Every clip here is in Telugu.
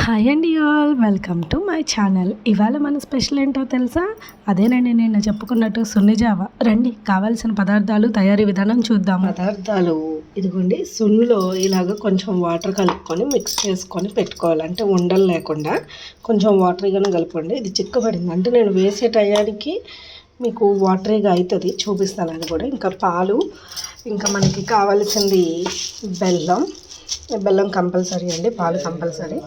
హాయ్ అండి all welcome to my channel ఇవాళ మన స్పెషల్ ఏంటో తెలుసా? అదేనండి నేను చెప్పుకున్నట్టు సున్నిజావ. రండి కావాల్సిన పదార్థాలు తయారీ విధానం చూద్దాం పదార్థాలు ఇదిగోండి సున్నులో ఇలాగ కొంచెం వాటర్ కలుపుకొని మిక్స్ చేసుకొని పెట్టుకోవాలి. అంటే ఉండలు లేకుండా కొంచెం వాటరీగానే కలపండి ఇది చిక్కబడింది. అంటే నేను వేసే టయానికి మీకు వాటరీగా అవుతుంది చూపిస్తాను అది కూడా. ఇంకా పాలు ఇంకా మనకి కావాల్సింది బెల్లం. బెల్లం కంపల్సరీ అండి పాలు కంపల్సరీ.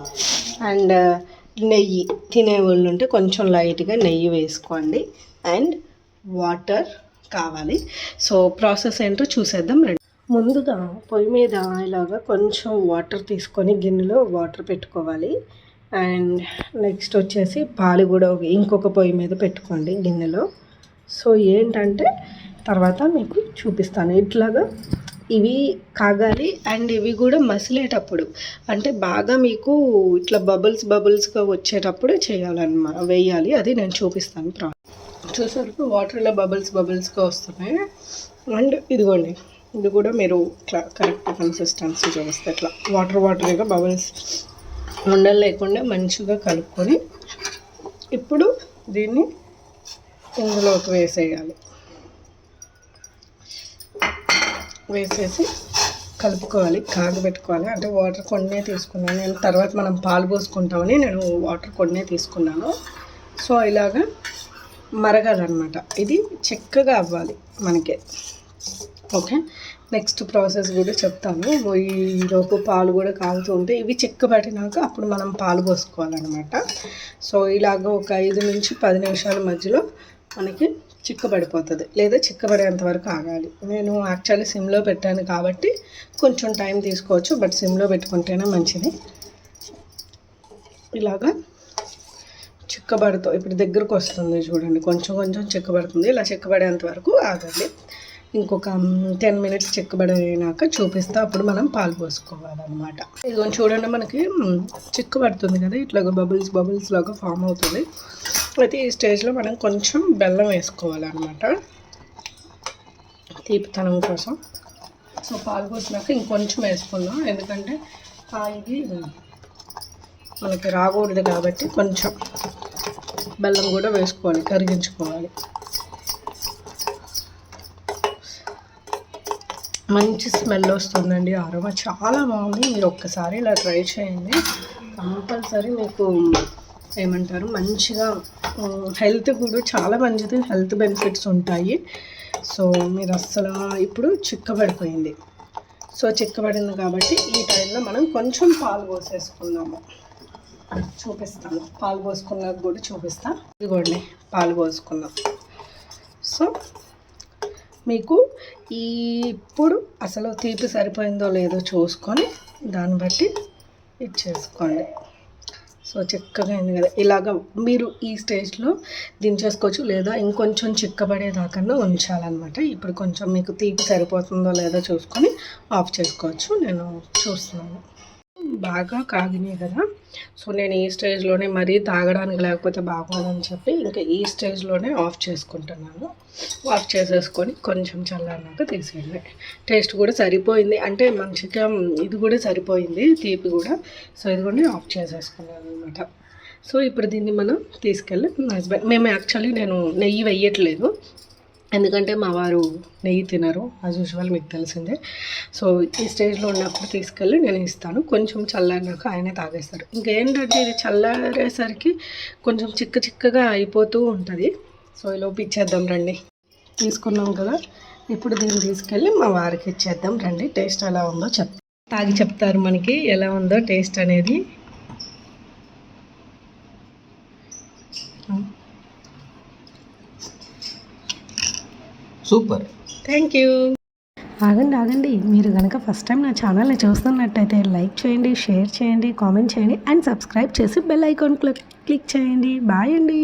అండ్ నెయ్యి తినేవాళ్ళు ఉంటే కొంచెం లైట్గా నెయ్యి వేసుకోండి. అండ్ వాటర్ కావాలి. సో ప్రాసెస్ ఏంటో చూసేద్దాం రండి. ముందుగా పొయ్యి మీద ఇలాగా కొంచెం వాటర్ తీసుకొని గిన్నెలో వాటర్ పెట్టుకోవాలి. అండ్ నెక్స్ట్ వచ్చేసి పాలు కూడా ఒక- ఇంకొక పొయ్యి మీద పెట్టుకోండి గిన్నెలో. సో ఏంటంటే తర్వాత మీకు చూపిస్తాను. ఇట్లాగా ఇవి కాగాలి అండ్ ఇవి కూడా మసిలేటప్పుడు. అంటే బాగా మీకు ఇట్లా బబుల్స్ బబుల్స్గా వచ్చేటప్పుడు చేయాలన్నమాట వేయాలి. అది నేను చూపిస్తాను ప్రా. చూసారు వాటర్లో బబుల్స్ బబుల్స్గా వస్తున్నాయి. అండ్ ఇదిగోండి ఇది కూడా మీరు ఇట్లా కరెక్ట్ కన్సిస్టెన్సీ చూపిస్తే ఇట్లా వాటర్ వాటర్గా బబుల్స్ ఉండలు లేకుండా మంచిగా కలుపుకొని ఇప్పుడు దీన్ని ఇందులోకి వేసేయాలి. వేసేసి కలుపుకోవాలి కాగబెట్టుకోవాలి. అంటే వాటర్ కొన్నే తీసుకున్నాను. నేను తర్వాత మనం పాలు పోసుకుంటామని నేను వాటర్ కొన్నే తీసుకున్నాను. సో ఇలాగా మరగాలన్నమాట ఇది చెక్కగా అవ్వాలి మనకి. ఓకే? నెక్స్ట్ ప్రాసెస్ కూడా చెప్తాను. ఈలోపు పాలు కూడా కాగుతూ ఉంటే ఇవి చిక్కబడినాక అప్పుడు మనం పాలు పోసుకోవాలన్నమాట. సో ఇలాగ ఒక ఐదు నుంచి పది నిమిషాల మధ్యలో మనకి చిక్కబడిపోతుంది. లేదా చిక్కబడేంత వరకు ఆగాలి. నేను యాక్చువల్లీ సిమ్లో పెట్టాను కాబట్టి కొంచెం టైం తీసుకోవచ్చు. బట్ సిమ్లో పెట్టుకుంటేనే మంచిది. ఇలాగా చిక్కబడుతూ ఇప్పుడు దగ్గరకు వస్తుంది చూడండి. కొంచెం కొంచెం చిక్కబడుతుంది. ఇలా చిక్కబడేంత వరకు ఆగండి. ఇంకొక um, టెన్ మినిట్స్ చిక్కబడినాక చూపిస్తే. అప్పుడు మనం పాలు పోసుకోవాలన్నమాట. ఇది చూడండి మనకి చిక్కబడుతుంది కదా. ఇట్లాగా బబుల్స్ బబుల్స్ లాగా ఫామ్ అవుతుంది. అయితే ఈ స్టేజ్లో మనం కొంచెం బెల్లం వేసుకోవాలన్నమాట. తీపితనం కోసం. సో పాలు పోసినాక ఇంకొంచెం వేసుకుందాం. ఎందుకంటే ఇది మనకి రాకూడదు కాబట్టి కొంచెం బెల్లం కూడా వేసుకోవాలి కరిగించుకోవాలి. మంచి స్మెల్ వస్తుందండి అరవ చాలా బాగుంది. మీరు ఒక్కసారి ఇలా ట్రై చేయండి. కంపల్సరీ మీకు ఏమంటారు మంచిగా హెల్త్ కూడా చాలా మంచిది. హెల్త్ బెనిఫిట్స్ ఉంటాయి. సో మీరు అస్సలు ఇప్పుడు చిక్కబడిపోయింది. సో చిక్కబడింది కాబట్టి ఈ టైంలో మనం కొంచెం పాలు పోసేసుకుందాము. చూపిస్తాను. పాలు పోసుకున్నాక కూడా చూపిస్తా. ఇదిగోండి పాలు పోసుకుందాం సో మీకు ఈ ఇప్పుడు అసలు తీపి సరిపోయిందో లేదో చూసుకొని దాన్ని బట్టి ఇచ్చేసుకోండి సో చిక్కగా అయింది కదా. ఇలాగ మీరు ఈ స్టేజ్లో దించేసుకోవచ్చు లేదా ఇంకొంచెం చిక్కబడేదాకన్నా ఉంచాలన్నమాట. ఇప్పుడు కొంచెం మీకు తీపి సరిపోతుందో లేదో చూసుకొని ఆఫ్ చేసుకోవచ్చు. నేను చూస్తున్నాను. బాగా కాగినాయి కదా. సో నేను ఈ స్టేజ్లోనే మరీ తాగడానికి లేకపోతే బాగోదని చెప్పి ఇంకా ఈ స్టేజ్లోనే ఆఫ్ చేసుకుంటున్నాను. ఆఫ్ చేసేసుకొని కొంచెం చల్లారినాక తీసేయండి టేస్ట్ కూడా సరిపోయింది. అంటే మంచిగా ఇది కూడా సరిపోయింది తీపి కూడా. సో ఇది కూడా ఆఫ్ చేసేసుకున్నాను అనమాట సో ఇప్పుడు దీన్ని మనం తీసుకెళ్ళి మా హస్బెండ్ మేము యాక్చువల్లీ నేను నెయ్యి వెయ్యట్లేదు ఎందుకంటే మా వారు నెయ్యి తినరు యాజ్ యూజువల్ మీకు తెలిసిందే. సో ఈ స్టేజ్లో ఉన్నప్పుడు తీసుకెళ్ళి నేను ఇస్తాను. కొంచెం చల్లారినాక ఆయనే తాగేస్తారు. ఇంకేంటంటే ఇది చల్లారేసరికి కొంచెం చిక్క చిక్కగా అయిపోతూ ఉంటుంది. సో ఈలోపు ఇచ్చేద్దాం రండి. తీసుకున్నాం కదా. ఇప్పుడు దీన్ని తీసుకెళ్ళి మా వారికి ఇచ్చేద్దాం రండి. టేస్ట్ ఎలా ఉందో చెప్ తాగి చెప్తారు మనకి ఎలా ఉందో టేస్ట్ అనేది. సూపర్. Thank you. ఆగండి ఆగండి. మీరు కనుక ఫస్ట్ టైం నా ఛానల్ని చూస్తున్నట్టయితే లైక్ చేయండి షేర్ చేయండి కామెంట్ చేయండి అండ్ సబ్స్క్రైబ్ చేసి బెల్ ఐకాన్ క్లిక్ క్లిక్ చేయండి. బాయ్ అండి.